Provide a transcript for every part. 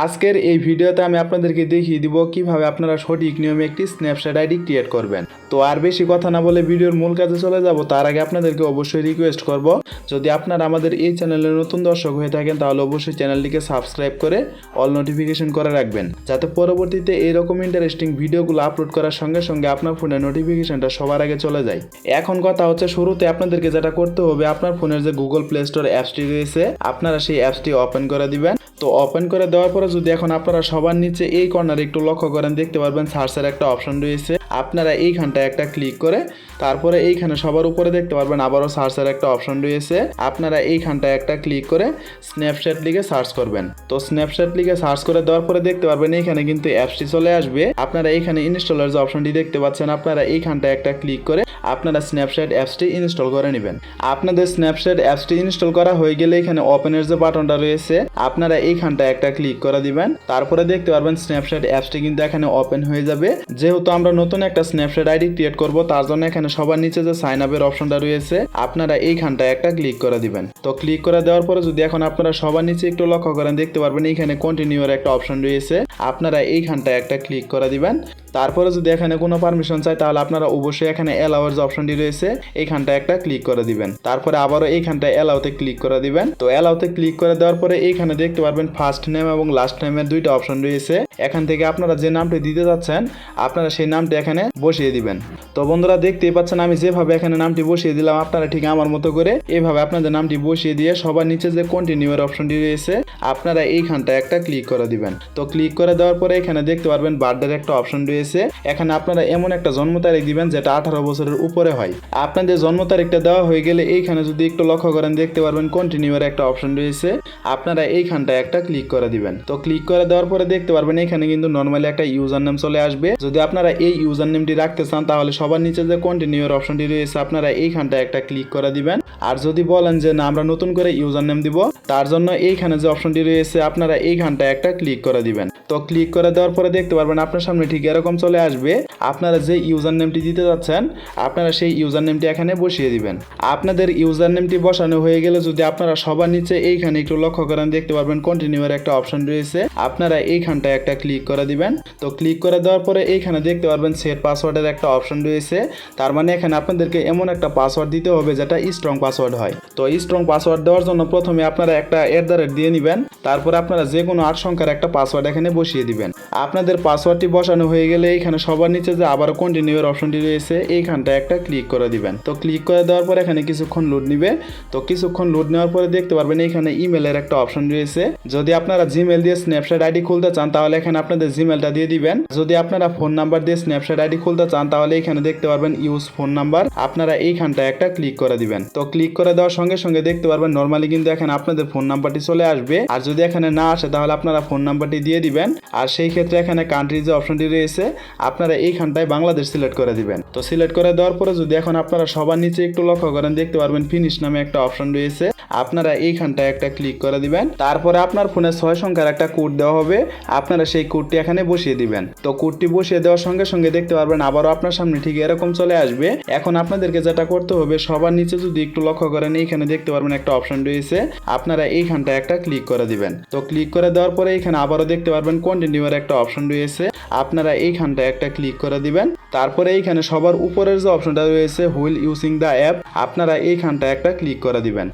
আজকের এই ভিডিওতে আমি আপনাদেরকে দেখিয়ে দিব কীভাবে আপনারা সঠিক নিয়মে একটি স্ন্যাপচ্যাট আইডি ক্রিয়েট করবেন। তো আর বেশি কথা না বলে ভিডিওর মূল কাজে চলে যাব, তার আগে আপনাদেরকে অবশ্যই রিকোয়েস্ট করব, যদি আপনারা আমাদের এই চ্যানেলের নতুন দর্শক হয়ে থাকেন, তাহলে অবশ্যই চ্যানেলটিকে সাবস্ক্রাইব করে অল নোটিফিকেশন করে রাখবেন, যাতে পরবর্তীতে এইরকম ইন্টারেস্টিং ভিডিওগুলো আপলোড করার সঙ্গে সঙ্গে আপনার ফোনে নোটিফিকেশনটা সবার আগে চলে যায়। এখন কথা হচ্ছে, শুরুতে আপনাদেরকে যেটা করতে হবে, আপনার ফোনের যে গুগল প্লে স্টোর অ্যাপসটি রয়েছে, আপনারা সেই অ্যাপসটি ওপেন করে দিবেন। তো ওপেন করে দেওয়ার পরে যদি এখন আপনারা সবার নিচে এই কর্নারে একটু লক্ষ্য করেন, দেখতে পারবেন সার্চের একটা অপশন রয়েছে। আপনারা এইখানটায় একটা ক্লিক করে, তারপরে এইখানে সবার উপরে দেখতে পারবেন আবারও সার্চের একটা অপশন রয়েছে। আপনারা এইখানটায় একটা ক্লিক করে স্ন্যাপচ্যাট লিখে সার্চ করবেন। তো স্ন্যাপচ্যাট লিখে সার্চ করে দেওয়ার পরে দেখতে পারবেন এইখানে কিন্তু অ্যাপসটি চলে আসবে। আপনারা এইখানে ইনস্টলের যে অপশনটি দেখতে পাচ্ছেন, আপনারা এইখানটায় একটা ক্লিক করে আপনারা স্ন্যাপচ্যাট অ্যাপসটি ইনস্টল করে নেবেন। আপনাদের স্ন্যাপচ্যাট অ্যাপসটি ইনস্টল করা হয়ে গেলে এখানে ওপেনের যে বাটনটা রয়েছে, আপনারা এইখানটায় একটা ক্লিক করে দিবেন। তারপরে দেখতে পারবেন স্ন্যাপচ্যাট অ্যাপসটি কিন্তু এখানে ওপেন হয়ে যাবে। যেহেতু আমরা নতুন একটা স্ন্যাপচ্যাট আইডি ক্রিয়েট করব, তার জন্য এখানে সবার নিচে যে সাইন আপের অপশনটা রয়েছে, আপনারা এইখানটায় একটা ক্লিক করে দিবেন। তো ক্লিক করে দেওয়ার পরে যদি এখন আপনারা সবার নিচে একটু লক্ষ্য করেন, দেখতে পারবেন এইখানে কন্টিনিউর একটা অপশন রয়েছে। আপনারা এইখানটায় একটা ক্লিক করে দিবেন। তারপরে যদি এখানে কোনো পারমিশন চাই তাহলে আপনারা অবশ্যই এখানে অ্যালাওয়ার যে অপশনটি রয়েছে এইখানটা একটা ক্লিক করে দিবেন। তারপরে আবারও এইখানটায় অ্যালাউতে ক্লিক করে দিবেন। তো অ্যালাউতে ক্লিক করে দেওয়ার পরে এইখানে দেখতে পারবেন ফার্স্ট নেম এবং লাস্ট নেমের দুইটা অপশন রয়েছে। এখান থেকে আপনারা যে নামটি দিতে যাচ্ছেন, আপনারা সেই নামটি এখানে বসিয়ে দিবেন। তো বন্ধুরা দেখতেই পাচ্ছেন, আমি যেভাবে এখানে নামটি বসিয়ে দিলাম, আপনারা ঠিক আমার মতো করে এইভাবে আপনাদের নামটি বসিয়ে দিয়ে সবার নিচে যে কন্টিনিউ এর অপশনটি রয়েছে, আপনারা এইখানটায় একটা ক্লিক করে দিবেন। তো ক্লিক করে দেওয়ার পরে এখানে দেখতে পারবেন বার্থডের একটা অপশন রয়েছে। এখানে আপনারা এমন একটা জন্ম তারিখ দিবেন, যেটা আঠারো বছরের উপরে হয়। আপনাদের জন্ম তারিখটা দেওয়া হয়ে গেলে এইখানে যদি একটু লক্ষ্য করেন, দেখতে পারবেন কন্টিনিউ এর একটা অপশন রয়েছে। আপনারা এইখানটায় একটা ক্লিক করে দিবেন। তো ক্লিক করে দেওয়ার পরে দেখতে পারবেন এখানে কিন্তু নর্মালি একটা ইউজার নেম চলে আসবে। যদি আপনারা এই ইউজার নেমটি রাখতে চান, তাহলে সবার নিচে যে কন্টিনিউর অপশনটি রয়েছে, আপনারা এইখানটা একটা ক্লিক করে দিবেন। আর যদি বলেন যে, না, আমরা নতুন করে ইউজার নেম দিব, তার জন্য এইখানে যে অপশনটি রয়েছে, আপনারা এইখানটা একটা ক্লিক করে দিবেন। তো ক্লিক করে দেওয়ার পরে দেখতে পারবেন আপনার সামনে ঠিক এরকম চলে আসবে। আপনারা যে ইউজার নেমটি দিতে যাচ্ছেন, আপনারা সেই ইউজার নেমটি এখানে বসিয়ে দিবেন। আপনাদের ইউজার নেমটি বসানো হয়ে গেলে যদি আপনারা সবার নিচে এইখানে একটু লক্ষ্য করেন, দেখতে পারবেন কন্টিনিউ এর একটা অপশন রয়েছে। আপনারা এইখানটায় একটা ক্লিক করে দিবেন। তো ক্লিক করে দেওয়ার পরে এইখানে দেখতে পারবেন সেট পাসওয়ার্ডের একটা অপশন রয়েছে। তার মানে এখানে আপনাদেরকে এমন একটা পাসওয়ার্ড দিতে হবে যেটা স্ট্রং পাসওয়ার্ড হয়। তো স্ট্রং পাসওয়ার্ড দেওয়ার জন্য প্রথমে আপনারা একটা এট দ্য রেট দিয়ে নেবেন। তারপরে আপনারা যে কোনো আট সংখ্যার একটা পাসওয়ার্ড এখানে বসিয়ে দিবেন। আপনাদের পাসওয়ার্ডটি বসানো হয়ে গেলে এইখানে সবার নিচে যে আবার কন্টিনিউ এর অপশনটি রয়েছে, এইখানটা একটা ক্লিক করে দিবেন। তো ক্লিক করে দেওয়ার পর এখানে কিছুক্ষণ লোড নিবে। তো কিছুক্ষণ লোড নেওয়ার পরে দেখতে পারবেন এইখানে ইমেলের একটা অপশন রয়েছে। যদি আপনারা জিমেল দিয়ে স্ন্যাপচ্যাট আইডি খুলতে চান, তাহলে এখানে আপনাদের জিমেলটা দিয়ে দিবেন। যদি আপনারা ফোন নাম্বার দিয়ে স্ন্যাপচ্যাট আইডি খুলতে চান, তাহলে এখানে দেখতে পারবেন ইউজ ফোন নাম্বার আপনারা এইখানটা একটা ক্লিক করে দিবেন। তো ক্লিক করে দেওয়ার সঙ্গে সঙ্গে দেখতে পারবেন নর্মালি কিন্তু এখানে আপনাদের ফোন নাম্বারটি চলে আসবে। আর যদি এখানে না আসে, তাহলে আপনারা ফোন নাম্বারটি দিয়ে দিবেন। আর সেই ক্ষেত্রে এখানে কান্ট্রি যে অপশনটি রয়েছে, আপনারা এইখানটায় বাংলাদেশ সিলেক্ট করে দিবেন। তো সিলেক্ট করে দেওয়ার পরে যদি এখন আপনারা সবার নিচে একটু লক্ষ্য করেন, দেখতে পারবেন ফিনিশ নামে একটা অপশন রয়েছে। আপনারা এইখানটায় একটা ক্লিক করে দিবেন। তারপরে আপনার ফোনে ছয় সংখ্যার একটা কোড দেওয়া হবে। আপনারা সেই কোডটি এখানে বসিয়ে দিবেন। তো কোডটি বসিয়ে দেওয়ার সঙ্গে সঙ্গে দেখতে পারবেন, আবারও আপনার সামনে ঠিক এরকম চলে আসবে। এখন আপনাদেরকে যেটা করতে হবে, সবার নিচে যদি একটু লক্ষ্য করেন, এইখানে দেখতে পারবেন একটা অপশন রয়েছে। আপনারা এইখানটায় একটা ক্লিক করে দিবেন। তো ক্লিক করে দেওয়ার পরে এখানে আবারও দেখতে পারবেন কন্টিনিউ এর একটা অপশন রয়েছে। আপনারা এইখানটায় একটা ক্লিক করে দিবেন। তারপরে এইখানে সবার উপরের যে অপশনটা রয়েছে হুইল ইউজিং দ্য অ্যাপ আপনারা এইখানটায় একটা ক্লিক করে দিবেন।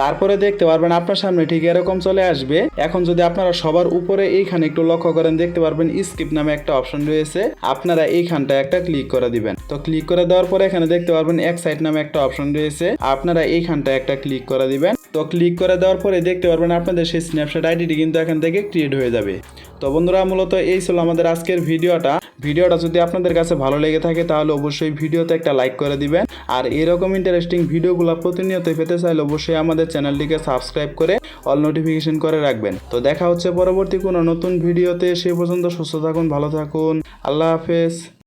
তারপরে দেখতে পারবেন আপনার সামনে ঠিক এরকম চলে আসবে। এখন যদি আপনারা সবার উপরে এইখানে একটু লক্ষ্য করেন, দেখতে পারবেন স্কিপ নামে একটা অপশন রয়েছে। আপনারা এইখানটায় একটা ক্লিক করে দিবেন। তো ক্লিক করে দেওয়ার পরে এখানে দেখতে পারবেন এক সাইড নামে একটা অপশন রয়েছে। আপনারা এইখানটায় একটা ক্লিক করে দিবেন। তো ক্লিক করে দেওয়ার পরে দেখতে পারবেন আপনাদের সেই স্ন্যাপচ্যাট আইডিটি কিন্তু এখান থেকে ক্রিয়েট হয়ে যাবে। তো বন্ধুরা, মূলত এই ছিল আমাদের আজকের ভিডিওটা। ভিডিওটা যদি আপনাদের কাছে ভালো লেগে থাকে, তাহলে অবশ্যই ভিডিওতে একটা লাইক করে দিবেন। আর এরকম ইন্টারেস্টিং ভিডিওগুলো প্রতিনিয়ত পেতে চাইলে অবশ্যই আমাদের চ্যানেলটিকে সাবস্ক্রাইব করে অল নোটিফিকেশন করে রাখবেন। তো দেখা হচ্ছে পরবর্তী কোনো নতুন ভিডিওতে। সে পর্যন্ত সুস্থ থাকুন, ভালো থাকুন। আল্লাহ হাফেজ।